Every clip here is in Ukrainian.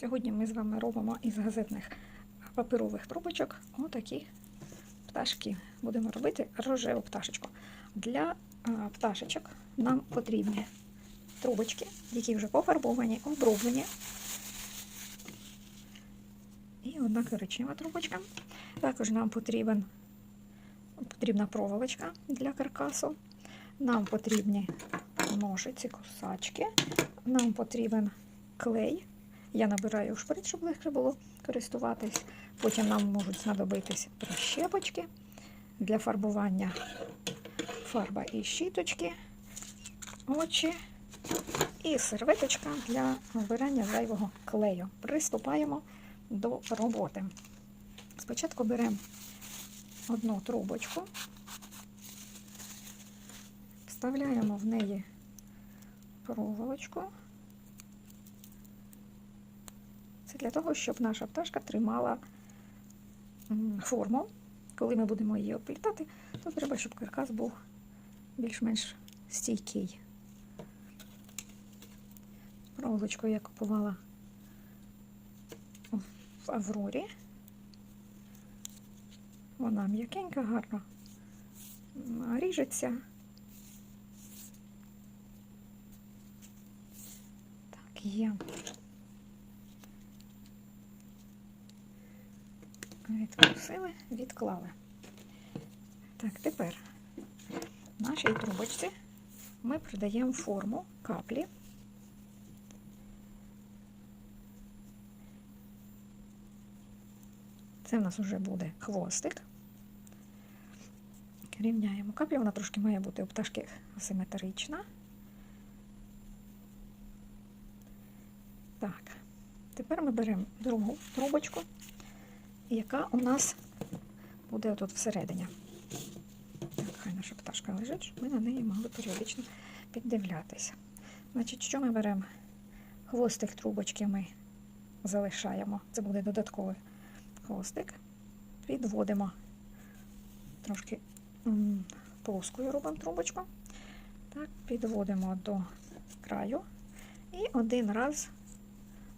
Сьогодні ми з вами робимо із газетних паперових трубочок отакі пташки. Будемо робити рожеву пташечку. Для пташечок нам потрібні трубочки, які вже пофарбовані, оброблені. І одна коричнева трубочка. Також нам потрібен, потрібна проволочка для каркасу. Нам потрібні ножиці, кусачки. Нам потрібен клей. Я набираю шприц, щоб легше було користуватись. Потім нам можуть знадобитись прищепочки для фарбування фарба і щіточки, очі і серветочка для вбирання зайвого клею. Приступаємо до роботи. Спочатку беремо одну трубочку, вставляємо в неї проволочку. Це для того, щоб наша пташка тримала форму. Коли ми будемо її оплітати, то треба, щоб каркас був більш-менш стійкий. Проволочку я купувала в Аврорі. Вона м'якенька, гарно ріжеться. Так, є. Відкусили, відклали. Так, тепер нашій трубочці ми придаємо форму каплі. Це в нас вже буде хвостик. Рівняємо каплю, вона трошки має бути у пташки асиметрична. Так, тепер ми беремо другу трубочку яка у нас буде тут всередині. Так, хай наша пташка лежить, щоб ми на неї могли періодично піддивлятися. Значить, що ми беремо? Хвостик трубочки ми залишаємо. Це буде додатковий хвостик. Підводимо трошки плоскою робимо трубочку. Так, підводимо до краю і один раз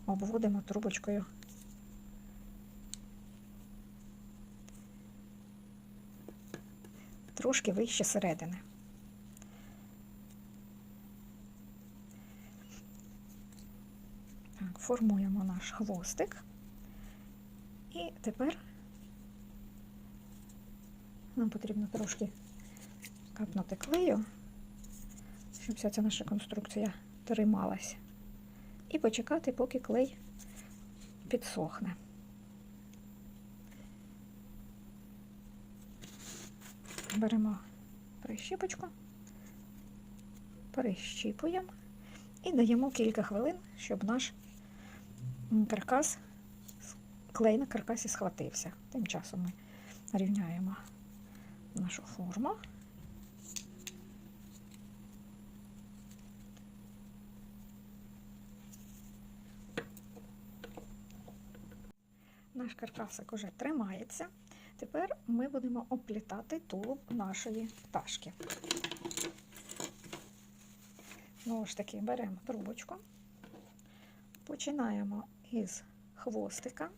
обводимо трубочкою трошки вище середини. Так, формуємо наш хвостик. І тепер нам потрібно трошки капнути клею, щоб вся ця наша конструкція трималась. І почекати, поки клей підсохне. Беремо прищіпочку, перещіпуємо і даємо кілька хвилин, щоб наш каркас, клей на каркасі схватився. Тим часом ми рівняємо нашу форму. Наш каркасик уже тримається. Тепер ми будемо оплітати тулуб нашої пташки. Знову ж таки, беремо трубочку, починаємо із хвостика.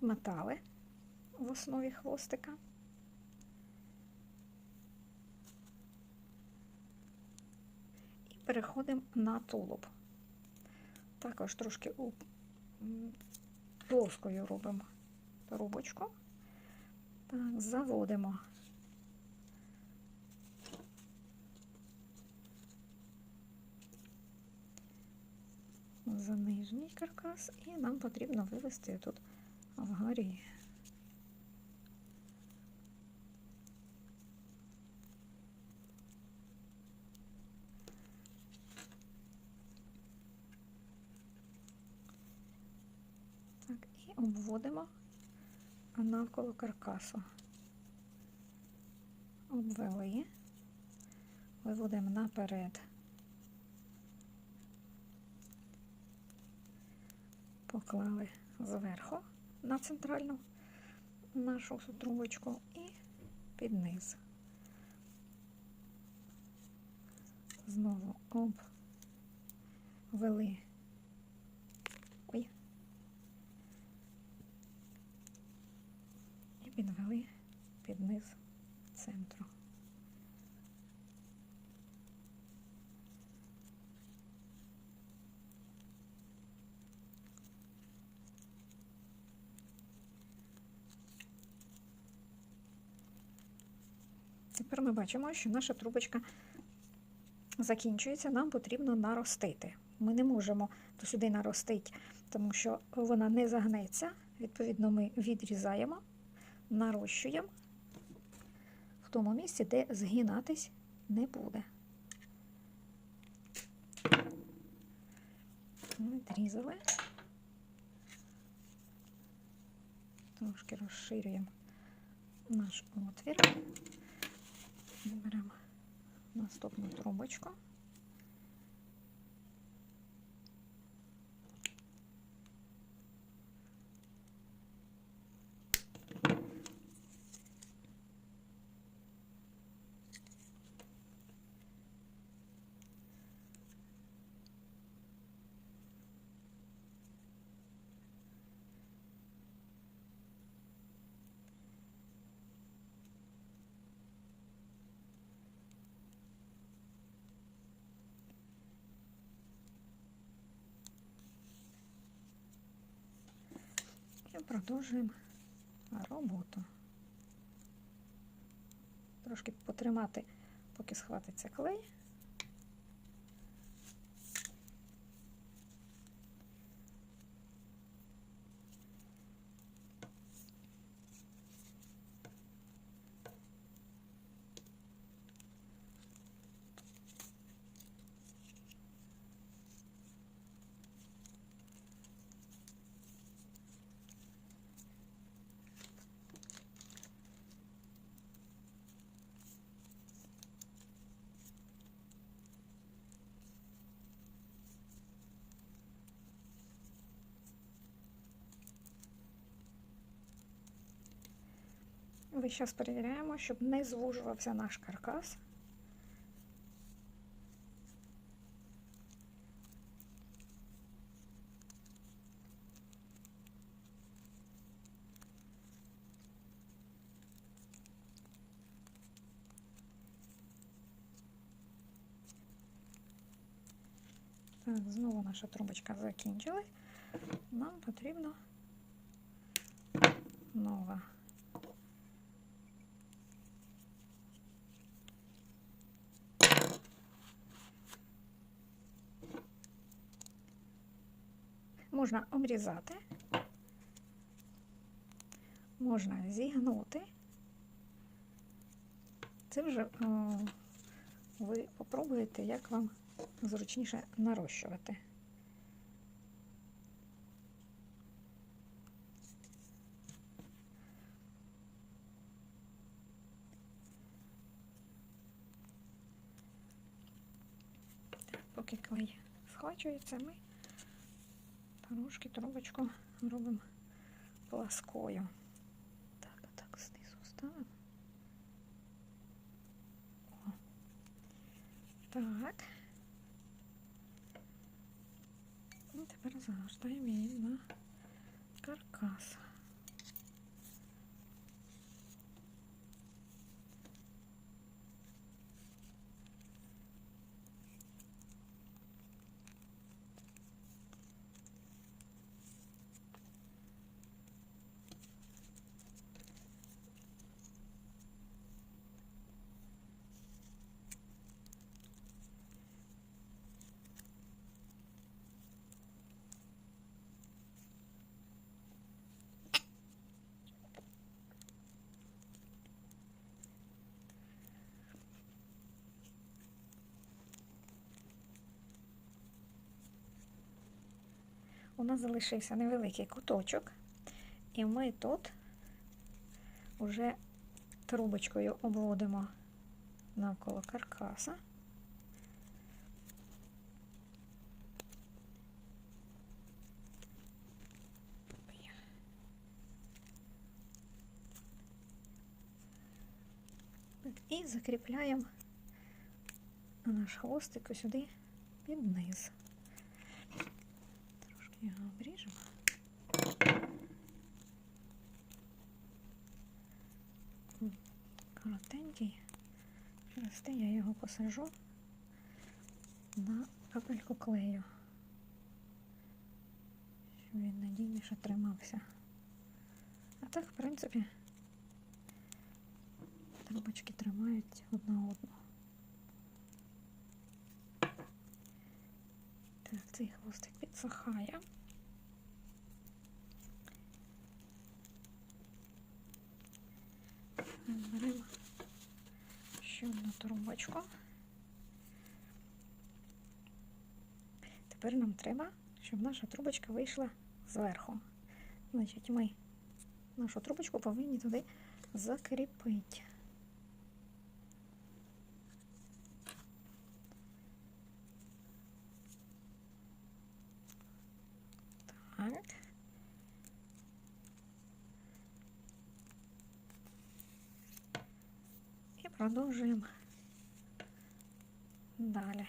Обмотали в основі хвостика. І переходимо на тулуб. Також трошки плоскою робимо трубочку. Так, заводимо. За нижній каркас, і нам потрібно вивести тут Болгарії. Так, і обводимо навколо каркасу. Обвели, виводимо наперед. Поклали зверху на центральну нашу трубочку і під низ. Знову обвели. Ой. І підвели під низ центру. Тепер ми бачимо, що наша трубочка закінчується, нам потрібно наростити. Ми не можемо то сюди наростити, тому що вона не загнеться. Відповідно, ми відрізаємо, нарощуємо в тому місці, де згинатись не буде. Відрізали. Трошки розширюємо наш отвір. Беремо наступну трубочку. І продовжуємо роботу. Трошки потримати, поки схватиться клей. Весь час перевіряємо, щоб не звужувався наш каркас. Так, знову наша трубочка закінчилась. Нам потрібно нова. Можна обрізати, можна зігнути. Це вже ви попробуєте, як вам зручніше нарощувати. Поки клей схвачується, ми трошки трубочку робимо пласкою. Так, а так знизу ставимо. О. Так. І тепер загортаємо її на каркас. у нас залишився невеликий куточок, і ми тут уже трубочкою обводимо навколо каркаса. І закріпляємо наш хвостик сюди під низ. Його обріжемо. Коротенький. Через я його посажу на капельку клею. Щоб він надійніше тримався. А так, в принципі, трубочки тримають одна одну. Цей хвостик підсихає. Беремо ще одну трубочку. Тепер нам треба, щоб наша трубочка вийшла зверху. Значить, ми нашу трубочку повинні туди закріпити. Так. І продовжуємо далі.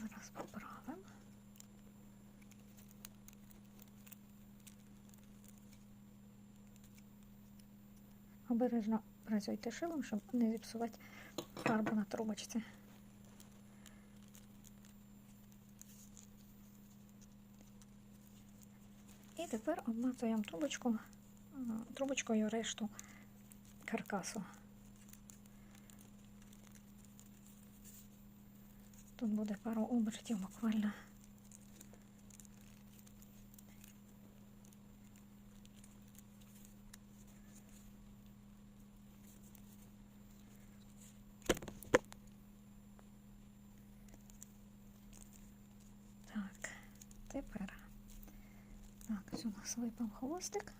Зараз поправимо. Обережно працюйте шилом, щоб не зіпсувати фарбу на трубочці. І тепер обматуємо трубочку, трубочкою решту каркасу. Тут буде пару обертів буквально. Так, тепер. Так, ось у нас випав хвостик.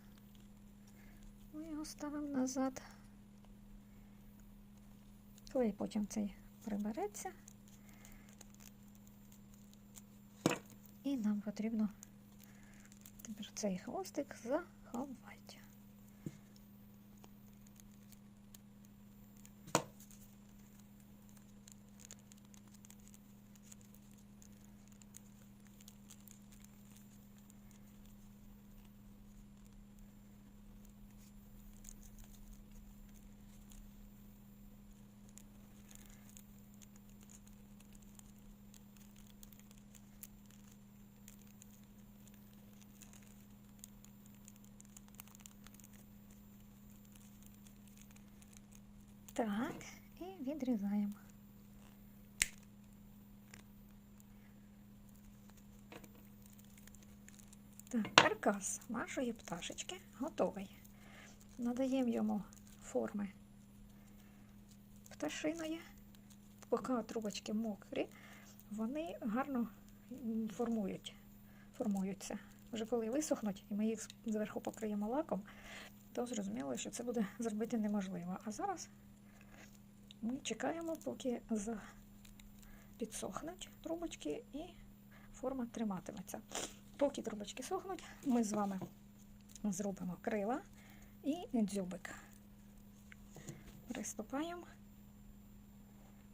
Ми його ставимо назад. Клей потім цей прибереться. Нам потрібно тепер цей хвостик заховати. Так, і відрізаємо. Так, каркас нашої пташечки готовий. Надаємо йому форми пташиної. Поки трубочки мокрі, вони гарно формують, формуються. Вже коли висохнуть, і ми їх зверху покриємо лаком, то зрозуміло, що це буде зробити неможливо. А зараз ми чекаємо, поки підсохнуть трубочки і форма триматиметься. Поки трубочки сохнуть, ми з вами зробимо крила і дзюбик. Приступаємо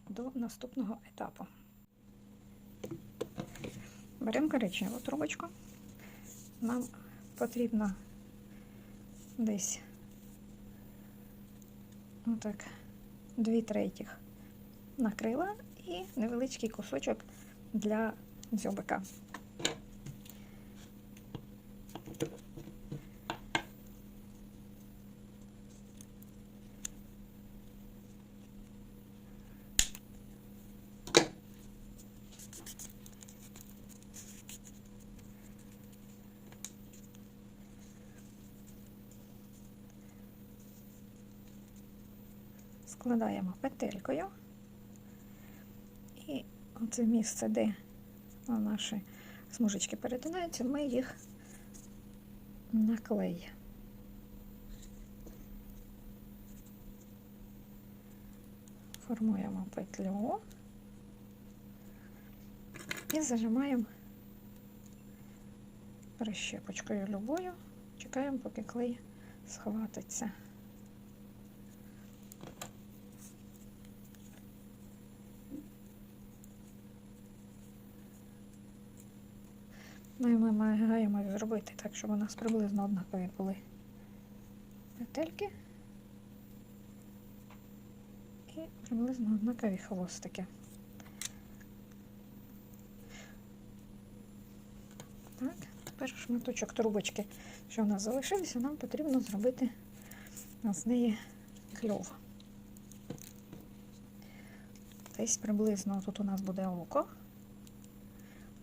до наступного етапу. Беремо коричневу трубочку. Нам потрібно десь отак дві третіх накрила і невеличкий кусочок для дзьобика. Прокладаємо петелькою. І оце місце, де наші смужечки перетинаються, ми їх на клей. Формуємо петлю і зажимаємо прищепочкою любою. Чекаємо, поки клей схватиться. Ми маємо зробити так, щоб у нас приблизно однакові були петельки і приблизно однакові хвостики. Так, тепер шматочок трубочки, що у нас залишився, нам потрібно зробити з неї кльов. Десь приблизно тут у нас буде око,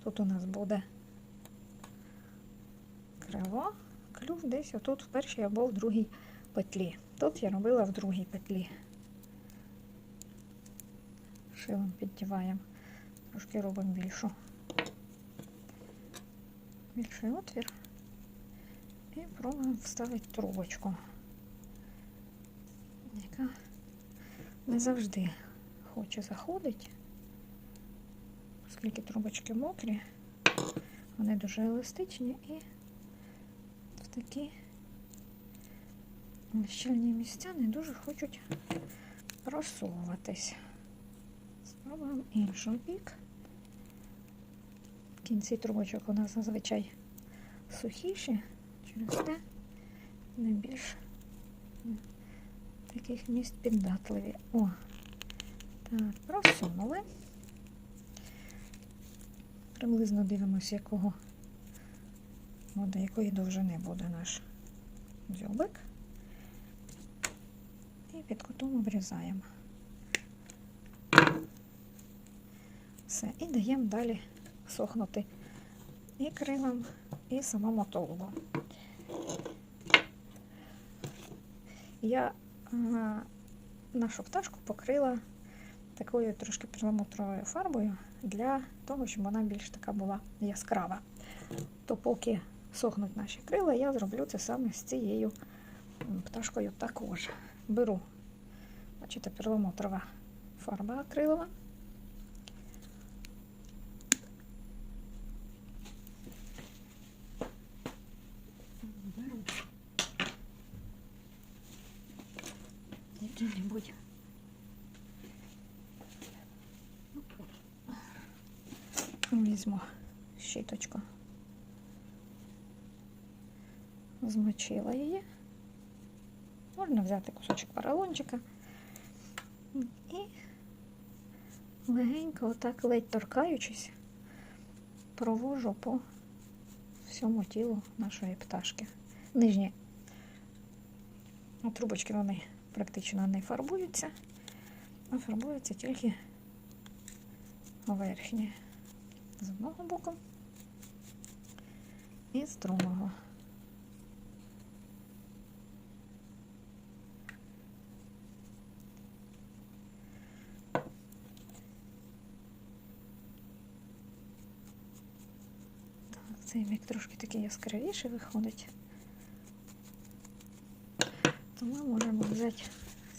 тут у нас буде крило, клюв десь отут в першій або в другій петлі. Тут я робила в другій петлі. Шилом піддіваємо, трошки робимо більшу. Більший отвір і пробуємо вставити трубочку, яка не завжди хоче заходити, оскільки трубочки мокрі, вони дуже еластичні і такі щільні місця не дуже хочуть просовуватись. Спробуємо інший бік. В кінці трубочок у нас зазвичай сухіші, через те найбільш таких місць піддатливі. О, так, просунули. Приблизно дивимося, якого до якої довжини буде наш дзьобик. І під кутом обрізаємо. Все, і даємо далі сохнути і крилам, і самому толбу. Я а, нашу пташку покрила такою трошки перламутровою фарбою для того, щоб вона більш така була яскрава. То поки сохнуть наші крила, я зроблю це саме з цією пташкою також. Беру, бачите, перламутрова фарба акрилова. Візьму щіточку. Змочила її. Можна взяти кусочок поролончика і легенько, отак ледь торкаючись, провожу по всьому тілу нашої пташки. Нижні трубочки вони практично не фарбуються, а фарбуються тільки верхні з одного боку і з другого. Цей мік трошки такий яскравіший виходить. То ми можемо взяти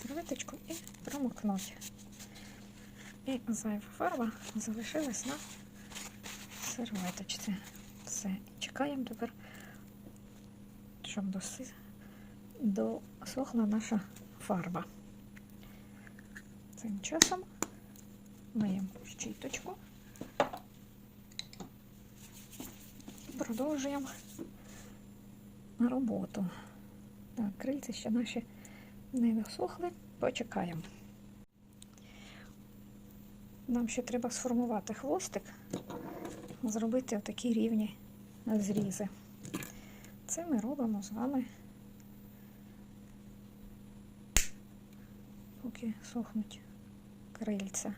серветочку і промокнути. І зайва фарба залишилась на серветочці. Все. Чекаємо тепер, щоб досохла наша фарба. Цим часом миємо щіточку. Продовжуємо роботу. Так, крильці ще наші не досохли, почекаємо. Нам ще треба сформувати хвостик, зробити такі рівні зрізи. Це ми робимо з вами, поки сохнуть крильця.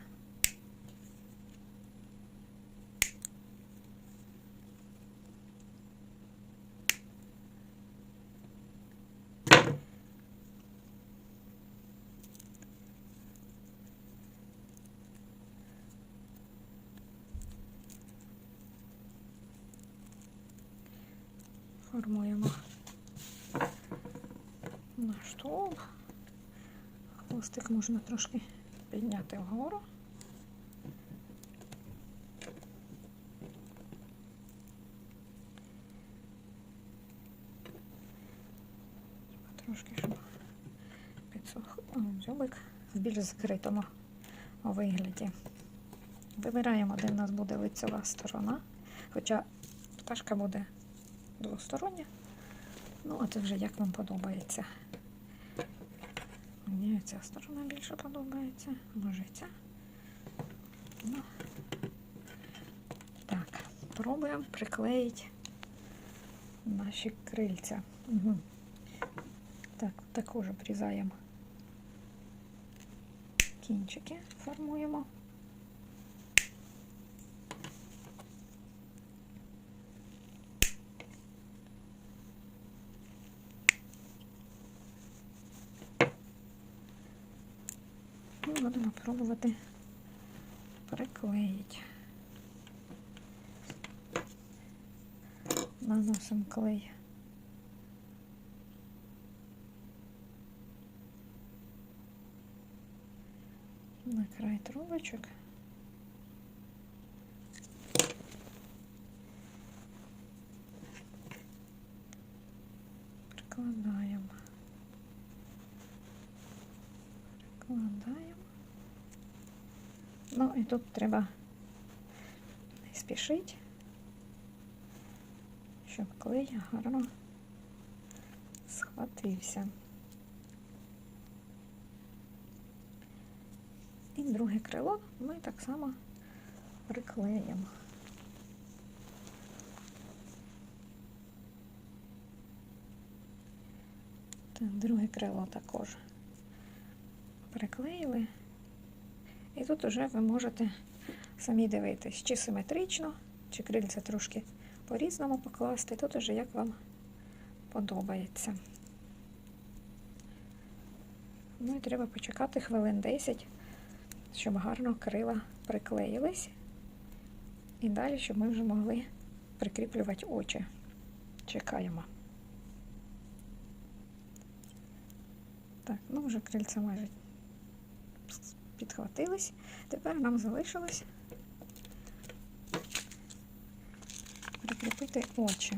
Формуємо наш тулуб. Хвостик можна трошки підняти вгору. Трошки, щоб підсох дзьобик в більш закритому вигляді. Вибираємо, де в нас буде лицева сторона, хоча пташка буде двостороння. Ну, а це вже як вам подобається. Мені ця сторона більше подобається, може ця. Ну, так, пробуємо приклеїти наші крильця. Угу. Так, також обрізаємо кінчики, формуємо. І будемо пробувати приклеїти. Наносимо клей. На край трубочок. Ну і тут треба спішити, щоб клей гарно схватився. І друге крило ми так само приклеїмо. Так, друге крило також приклеїли. І тут вже ви можете самі дивитись, чи симетрично, чи крильця трошки по-різному покласти. Тут уже як вам подобається. Ну і треба почекати хвилин 10, щоб гарно крила приклеїлись. І далі, щоб ми вже могли прикріплювати очі. Чекаємо. Так, ну вже крильця майже підхватились. Тепер нам залишилось прикріпити очі.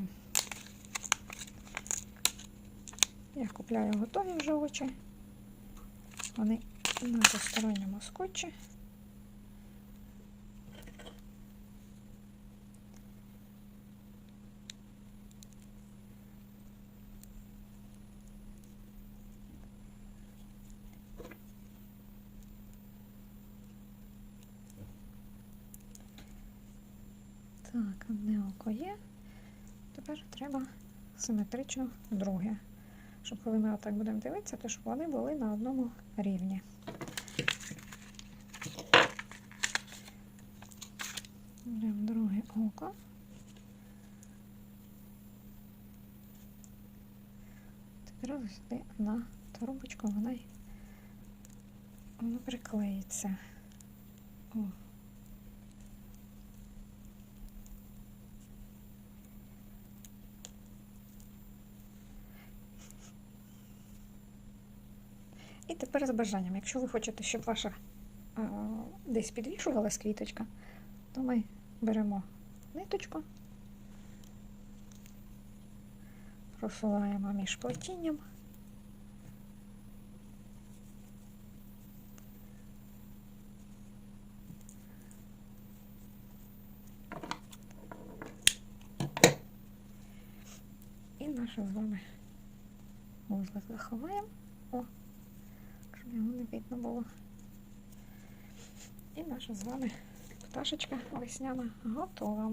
Я купляю готові вже очі. Вони на двосторонньому скотчі. Так, одне око є. Тепер треба симетрично друге. Щоб коли ми отак будемо дивитися, то щоб вони були на одному рівні. Беремо друге око. Тепер ось сюди на трубочку вона, приклеїться. О. тепер з бажанням, якщо ви хочете, щоб ваша а, десь підвішувалась квіточка, то ми беремо ниточку, просуваємо між плетінням. І наше з вами вузлик заховаємо. О, його не видно було. І наша з вами пташечка весняна готова.